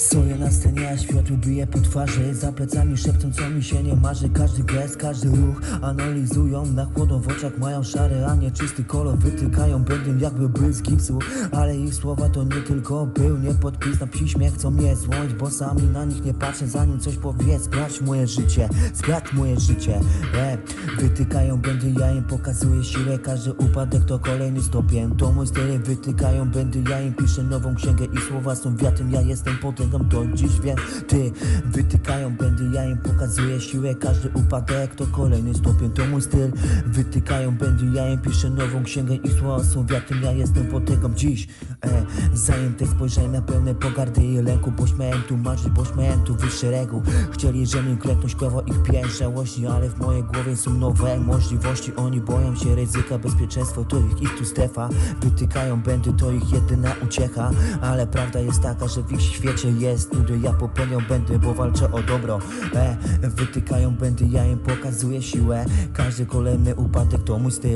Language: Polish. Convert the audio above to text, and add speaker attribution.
Speaker 1: Stoję na scenie, a światło bije po twarzy. Za plecami szepczą, co mi się nie marzy. Każdy gest, każdy ruch analizują Na chłodno w oczach. Mają szary, a nie czysty kolor. Wytykają będę jakby był z Ale ich słowa to nie tylko był Nie podpis. Na piśmie, chcą mnie złąć Bo sami na nich nie patrzę, zanim coś powie Sprawdź moje życie, sprawdź moje życie. E, Wytykają będę, ja im pokazuję siłę. Każdy upadek to kolejny stopień. To mój styl, wytykają będę, ja im piszę nową księgę I słowa są wiatrem, ja jestem potęgą To dziś wiem, ty Wytykają będę, ja im pokazuję siłę. Każdy upadek to kolejny stopień To mój styl, wytykają będę, ja im piszę nową księgę I słowa są wiatrem, ja jestem potęgą dziś e, Zajęte. Spojrzenia pełne pogardy i lęku Bo śmiałem tu marzyć, bo śmiałem tu wyższy reguł. Chcieli, żebym klęknął, śpiewał ich żałości Ale w mojej głowie są nowe możliwości. Oni boją się ryzyka, bezpieczeństwo to ich, ich tu strefa. Wytykają będę, to ich jedyna uciecha Ale prawda jest taka, że w ich świecie jest nudy Ja popełnią będę, bo walczę o dobro. E, Wytykają będę, ja im pokazuję siłę. Każdy kolejny upadek to mój styl